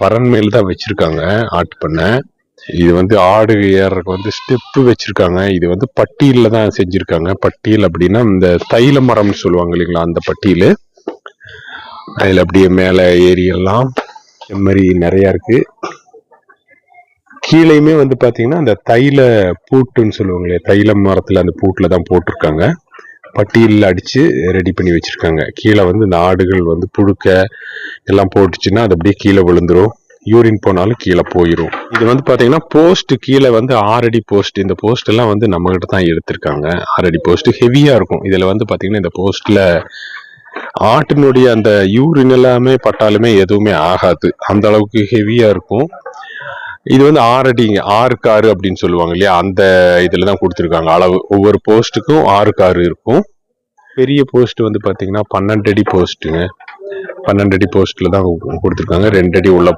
பரன் மேல் தான் வச்சிருக்காங்க ஆட்டு பண்ணை. இது வந்து ஆடு ஏறக்கு வந்து ஸ்டெப்பு வச்சிருக்காங்க. இது வந்து பட்டியல தான் செஞ்சிருக்காங்க. பட்டியல் அப்படின்னா இந்த தைல மரம்னு சொல்லுவாங்க இல்லைங்களா அந்த பட்டியல். அதில் அப்படியே மேலே ஏரியெல்லாம் இது மாதிரி நிறையா இருக்கு. கீழேயுமே வந்து பார்த்தீங்கன்னா அந்த தைல பூட்டுன்னு சொல்லுவாங்களே தைல மரத்தில் அந்த பூட்டில் தான் போட்டிருக்காங்க. பட்டியலில் அடித்து ரெடி பண்ணி வச்சுருக்காங்க. கீழே வந்து இந்த ஆடுகள் வந்து புழுக்க எல்லாம் போட்டுச்சுன்னா அது அப்படியே கீழே விழுந்துடும் யூரின் போனாலும் கீழே போயிடும் இது வந்து பார்த்தீங்கன்னா போஸ்ட் கீழே வந்து ஆறடி போஸ்ட் இந்த போஸ்ட் எல்லாம் வந்து நம்ம கிட்ட தான் எடுத்திருக்காங்க. ஆறடி போஸ்ட் ஹெவியாக இருக்கும். இதில் வந்து பார்த்தீங்கன்னா இந்த போஸ்ட்டில் ஆட்டினுடைய அந்த யூரின் எல்லாமே பட்டாலுமே எதுவுமே ஆகாது. அந்த அளவுக்கு ஹெவியாக இருக்கும். இது வந்து ஆறடிங்க அடிங்க ஆறு அப்படின்னு சொல்லுவாங்க இல்லையா? அந்த இதில் தான் கொடுத்துருக்காங்க. அளவு ஒவ்வொரு போஸ்ட்டுக்கும் ஆறு காரு இருக்கும். பெரிய போஸ்ட் வந்து பார்த்தீங்கன்னா பன்னெண்டு அடி போஸ்ட்டுங்க பன்னெண்டு அடி போஸ்ட்டில் தான் கொடுத்துருக்காங்க. ரெண்டு அடி உள்ள